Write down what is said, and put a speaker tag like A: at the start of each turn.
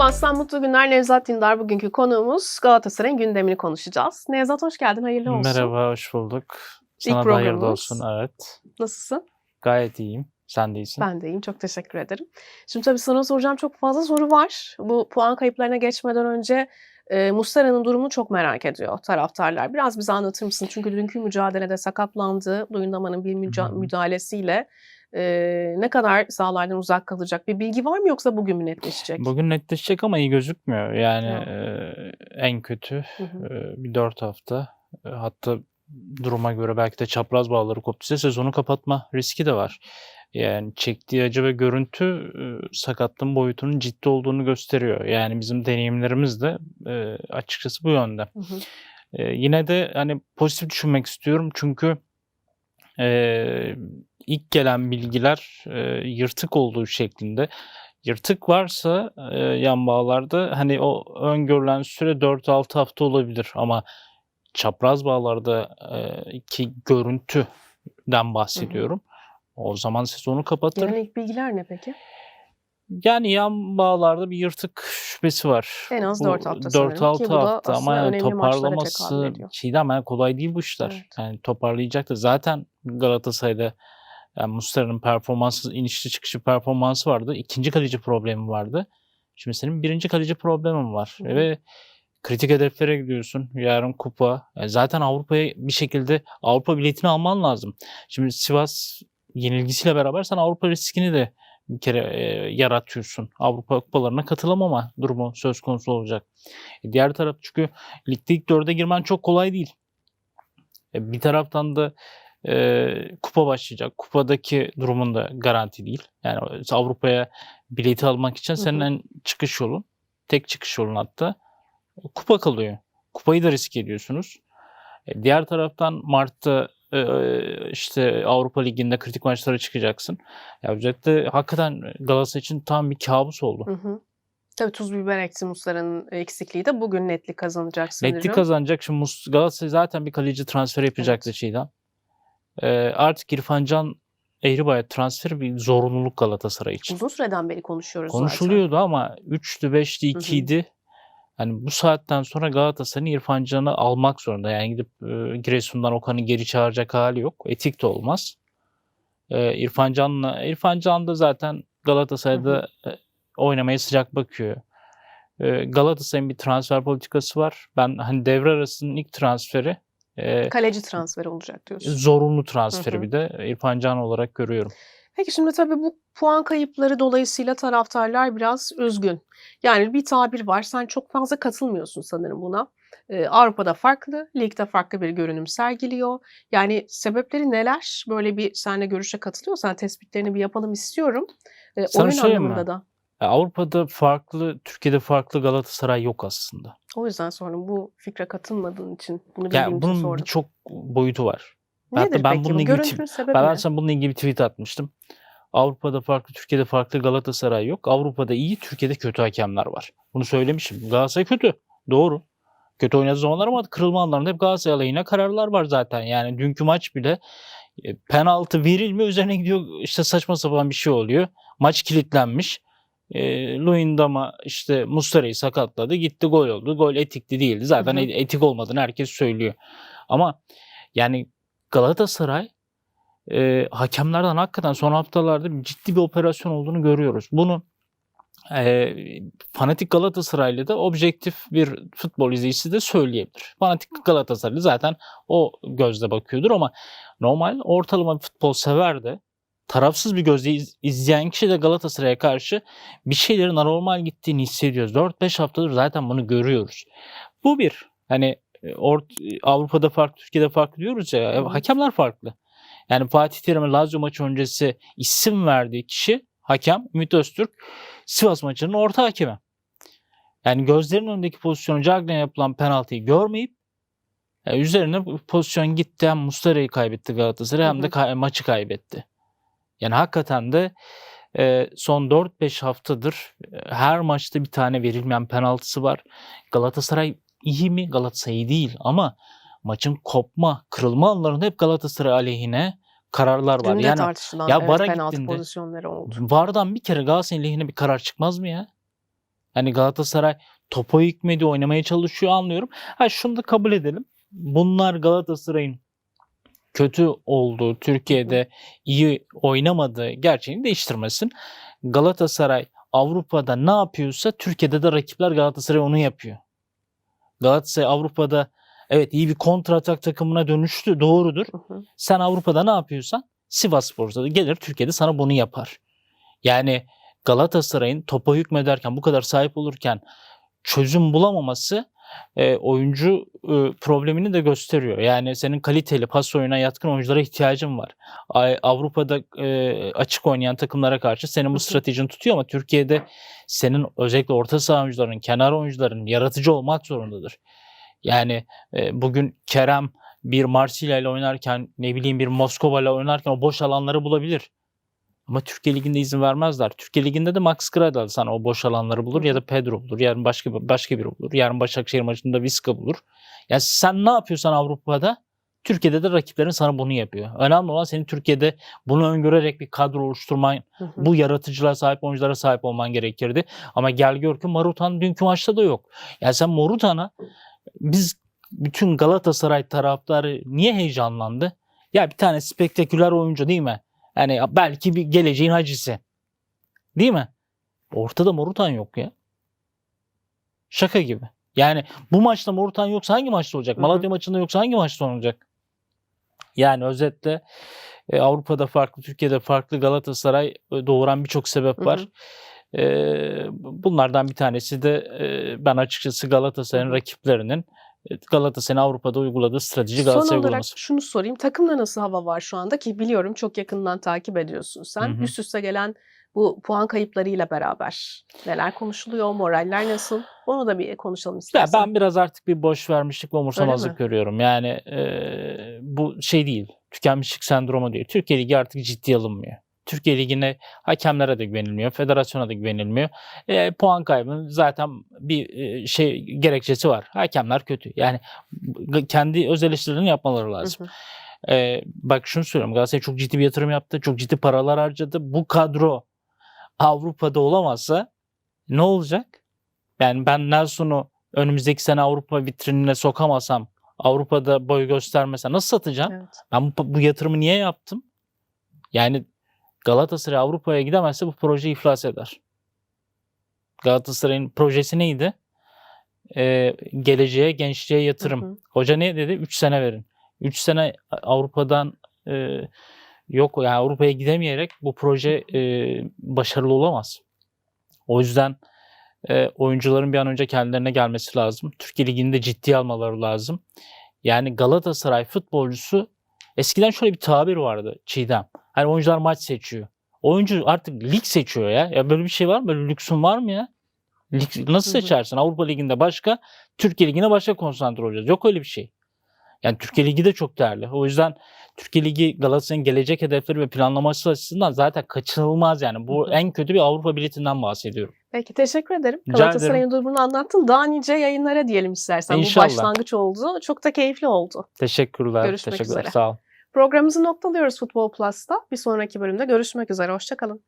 A: Plus'tan mutlu günler Nevzat Dindar. Bugünkü konuğumuz Galatasaray'ın gündemini konuşacağız. Nevzat hoş geldin, hayırlı olsun.
B: Merhaba, hoş bulduk.
A: İlk
B: Sana da hayırlı olsun. Evet.
A: Nasılsın?
B: Gayet iyiyim. Sen de iyisin.
A: Ben de iyiyim, çok teşekkür ederim. Şimdi tabii sana soracağım çok fazla soru var. Bu puan kayıplarına geçmeden önce e, Muslera'nın durumunu çok merak ediyor taraftarlar. Biraz bize anlatır mısın? Çünkü dünkü mücadelede sakatlandı. Luyendama'nın bir müca- müdahalesiyle e, ne kadar sahalardan uzak kalacak? Bir bilgi var mı yoksa bugün mü netleşecek?
B: Bugün netleşecek ama iyi gözükmüyor. Yani
A: Ya.
B: e, en kötü
A: Hı hı.
B: e, bir dört hafta. E, hatta duruma göre belki de çapraz bağları koptuysa sezonu kapatma riski de var. Yani çektiği acı ve görüntü e, sakatlığın boyutunun ciddi olduğunu gösteriyor. Yani bizim deneyimlerimiz de e, açıkçası bu yönde.
A: Hı hı.
B: Yine de hani pozitif düşünmek istiyorum çünkü e, ilk gelen bilgiler e, yırtık olduğu şeklinde. Yırtık varsa e, yan bağlarda hani o öngörülen süre 4-6 hafta olabilir ama çapraz bağlarda e, ki görüntüden bahsediyorum. O zaman sezonu kapatır.
A: Gelen ilk bilgiler ne peki?
B: Yani yan bağlarda bir yırtık şüphesi var.
A: En az
B: Bu
A: dört hafta sanırım ki
B: 4-6
A: bu da
B: hafta ama yani toparlaması. Çiğdem yani kolay değil bu işler.
A: Evet.
B: Yani toparlayacak da zaten Galatasaray'da yani Muslera'nın performansı inişli çıkışlı performansı vardı. İkinci kaleci problemi vardı. Şimdi senin birinci kaleci problemin var.
A: Hı.
B: Ve kritik hedeflere gidiyorsun. Yarın kupa. Yani zaten Avrupa'ya bir şekilde Avrupa biletini alman lazım. Şimdi Sivas yenilgisiyle beraber sen Avrupa riskini de bir kere e, yaratıyorsun. Avrupa kupalarına katılamama durumu söz konusu olacak. E, diğer taraf çünkü ligde ilk dörde girmen çok kolay değil. E, bir taraftan da e, kupa başlayacak. Kupadaki durumun da garanti değil. Yani Avrupa'ya bileti almak için senin en çıkış yolun, tek çıkış yolun hatta kupa kalıyor. Kupayı da risk ediyorsunuz. E, diğer taraftan Mart'ta işte Avrupa Ligi'nde kritik maçlara çıkacaksın. Ya özellikle hakikaten Galatasaray için tam bir kabus oldu.
A: Hı hı. Tabii tuz biber eksi Muslera'nın eksikliği de bugün netlik kazanacak sanırım.
B: Netlik kazanacak. Şimdi Mus- Galatasaray zaten bir kaleci transferi yapacaktı
A: Evet.
B: Çiğdem. E, artık İrfan Can Eğribayat transferi bir zorunluluk Galatasaray için.
A: Uzun süreden beri konuşuyoruz
B: Konuşuluyordu ama 3'tü, 5'ti,
A: Hı hı.
B: 2'ydi. Hani bu saatten sonra Galatasaray'ın İrfan Can'ı almak zorunda. Yani gidip e, Giresun'dan Okan'ı geri çağıracak hali yok. Etik de olmaz. E, İrfan Can'la İrfan Can da zaten Galatasaray'da e, oynamaya sıcak bakıyor. E, Galatasaray'ın bir transfer politikası var. Ben hani devre arasının ilk transferi e.
A: Kaleci transferi olacak diyorsun.
B: zorunlu transferi
A: Hı hı.
B: bir de İrfan Can olarak görüyorum.
A: Peki şimdi tabii bu puan kayıpları dolayısıyla taraftarlar biraz üzgün. Yani bir tabir var. Sen çok fazla katılmıyorsun sanırım buna. Ee, Avrupa'da farklı, ligde farklı bir görünüm sergiliyor. Yani sebepleri neler? Böyle bir seninle görüşe katılıyorsan tespitlerini bir yapalım istiyorum. Ee,
B: Sana
A: oyun
B: mi?
A: anlamında da.
B: E, Avrupa'da farklı, Türkiye'de farklı Galatasaray yok aslında.
A: O yüzden sordum. Bu fikre katılmadığın için, bunu bildiğim
B: Yani
A: için
B: bunun
A: sordum.
B: birçok boyutu var.
A: Nedir
B: hatta ben
A: peki
B: bununla
A: bu?
B: ilgili
A: Görüntünün sebebi
B: Ben
A: ne?
B: sana bununla ilgili bir tweet atmıştım. Avrupa'da farklı, Türkiye'de farklı Galatasaray yok. Avrupa'da iyi, Türkiye'de kötü hakemler var. Bunu söylemişim. Galatasaray kötü. Doğru. Kötü oynadığı zamanlar ama kırılma anlarında hep Galatasaray aleyhine kararlar var zaten. Yani dünkü maç bile e, penaltı verilmiyor. Üzerine gidiyor işte saçma sapan bir şey oluyor. Maç kilitlenmiş. E, Luyendama işte Muslera'yı sakatladı. Gitti gol oldu. Gol etikli değildi. Zaten
A: Hı hı.
B: etik olmadığını herkes söylüyor. Ama yani Galatasaray e, hakemlerden hakikaten son haftalarda ciddi bir operasyon olduğunu görüyoruz. Bunu e, fanatik Galatasaraylı da objektif bir futbol izleyicisi de söyleyebilir. Fanatik Galatasaraylı zaten o gözle bakıyordur ama normal ortalama bir futbol sever de tarafsız bir gözle iz- izleyen kişi de Galatasaray'a karşı bir şeylerin anormal gittiğini hissediyoruz. 4-5 haftadır zaten bunu görüyoruz. Bu bir. Hani Ort- Avrupa'da farklı, Türkiye'de farklı diyoruz ya.
A: Hı hı.
B: Hakemler farklı. Yani Fatih Terim'e Lazio maçı öncesi isim verdiği kişi hakem Ümit Öztürk Sivas maçının orta hakemi. Yani gözlerinin önündeki pozisyonu Cagney'e yapılan penaltıyı görmeyip e, üzerine pozisyon gitti hem Muslera'yı kaybetti Galatasaray hem de ka- maçı kaybetti. Yani hakikaten de e, son 4-5 haftadır e, her maçta bir tane verilmeyen penaltısı var. Galatasaray iyi mi? Galatasaray değil ama maçın kopma, kırılma anlarında hep Galatasaray aleyhine kararlar var.
A: Dün de
B: Yani
A: tartışılan
B: ya
A: evet,
B: VAR'a
A: penaltı
B: gittiğinde-
A: pozisyonları oldu.
B: VAR'dan bir kere Galatasaray lehine bir karar çıkmaz mı ya? Hani Galatasaray topa hükmedi oynamaya çalışıyor anlıyorum. Ha şunu da kabul edelim. Bunlar Galatasaray'ın kötü olduğu, Türkiye'de iyi oynamadığı gerçeğini değiştirmesin. Galatasaray Avrupa'da ne yapıyorsa Türkiye'de de rakipler Galatasaray onu yapıyor. Galatasaray Avrupa'da evet iyi bir kontratak takımına dönüştü doğrudur.
A: Hı hı.
B: Sen Avrupa'da ne yapıyorsan Sivasspor'da da gelir Türkiye'de sana bunu yapar. Yani Galatasaray'ın topa hükmederken bu kadar sahip olurken çözüm bulamaması e, oyuncu e, problemini de gösteriyor. Yani senin kaliteli pas oyuna yatkın oyunculara ihtiyacın var. Avrupa'da e, açık oynayan takımlara karşı senin bu stratejin tutuyor ama Türkiye'de senin özellikle orta saha oyuncuların, kenar oyuncuların yaratıcı olmak zorundadır. Yani e, bugün Kerem bir Marsilya ile oynarken ne bileyim bir Moskova ile oynarken o boş alanları bulabilir. Ama Türkiye Ligi'nde izin vermezler. Türkiye Ligi'nde de Max Gradel sana o boş alanları bulur ya da Pedro bulur. Yarın başka başka biri bulur. Yarın Başakşehir maçında Viska bulur. Yani sen ne yapıyorsan Avrupa'da Türkiye'de de rakiplerin sana bunu yapıyor. Önemli olan senin Türkiye'de bunu öngörerek bir kadro oluşturman,
A: Hı hı.
B: bu yaratıcılığa sahip oyunculara sahip olman gerekirdi. Ama gel gör ki Marutan dünkü maçta da yok. Yani sen Marutan'a biz bütün Galatasaray taraftarı niye heyecanlandı? Ya bir tane spektaküler oyuncu değil mi? Yani belki bir geleceğin hacisi. Değil mi? Ortada Morutan yok ya. Şaka gibi. Yani bu maçta Morutan yoksa hangi maçta olacak?
A: Hı hı.
B: Malatya maçında yoksa hangi maçta olacak? Yani özetle e, Avrupa'da farklı, Türkiye'de farklı Galatasaray e, doğuran birçok sebep
A: Hı hı.
B: var. E, bunlardan bir tanesi de e, ben açıkçası Galatasaray'ın rakiplerinin Galatasaray'ın Avrupa'da uyguladığı strateji
A: Son
B: Galatasaray
A: olarak
B: uygulaması.
A: şunu sorayım. Takımda nasıl hava var şu anda ki biliyorum çok yakından takip ediyorsun sen.
B: Hı hı.
A: Üst üste gelen bu puan kayıplarıyla beraber neler konuşuluyor, moraller nasıl? Onu da bir konuşalım
B: Ya
A: istersen.
B: ben biraz artık bir boş vermişlik ve umursamazlık görüyorum. Yani e, bu şey değil. Tükenmişlik sendromu değil. Türkiye Ligi artık ciddiye alınmıyor. Türkiye Ligi'ne hakemlere de güvenilmiyor, federasyona da güvenilmiyor. E, puan kaybının zaten bir e, şey gerekçesi var. Hakemler kötü. Yani kendi öz eleştirilerini yapmaları
A: Hı
B: lazım.
A: hı.
B: E, bak şunu söylüyorum. Galatasaray çok ciddi bir yatırım yaptı. Çok ciddi paralar harcadı. Bu kadro Avrupa'da olamazsa ne olacak? Yani ben Nelson'u önümüzdeki sene Avrupa vitrinine sokamasam, Avrupa'da boy göstermesem nasıl satacağım?
A: Evet.
B: Ben bu, bu yatırımı niye yaptım? Yani Galatasaray Avrupa'ya gidemezse bu proje iflas eder. Galatasaray'ın projesi neydi? Ee, geleceğe, gençliğe yatırım.
A: Hı hı.
B: Hoca ne dedi? 3 sene verin. 3 sene Avrupa'dan e, yok yani Avrupa'ya gidemeyerek bu proje e, başarılı olamaz. O yüzden e, oyuncuların bir an önce kendilerine gelmesi lazım. Türkiye Ligi'ni de ciddiye almaları lazım. Yani Galatasaray futbolcusu eskiden şöyle bir tabir vardı Çiğdem. Hani oyuncular maç seçiyor. Oyuncu artık lig seçiyor ya. Ya böyle bir şey var mı? Böyle lüksün var mı ya? Lig, nasıl seçersin? Avrupa Ligi'nde başka, Türkiye Ligi'ne başka konsantre olacağız. Yok öyle bir şey. Yani Türkiye Ligi de çok değerli. O yüzden Türkiye Ligi Galatasaray'ın gelecek hedefleri ve planlaması açısından zaten kaçınılmaz yani. Bu
A: Hı hı.
B: en kötü bir Avrupa biletinden bahsediyorum.
A: Peki teşekkür ederim. Galatasaray'ın durumunu anlattın. Daha nice yayınlara diyelim istersen.
B: İnşallah.
A: Bu başlangıç oldu. Çok da keyifli oldu.
B: Teşekkürler.
A: Görüşmek
B: Teşekkürler.
A: üzere.
B: Sağ ol.
A: Programımızı noktalıyoruz Futbol Plus'ta. Bir sonraki bölümde görüşmek üzere. Hoşçakalın.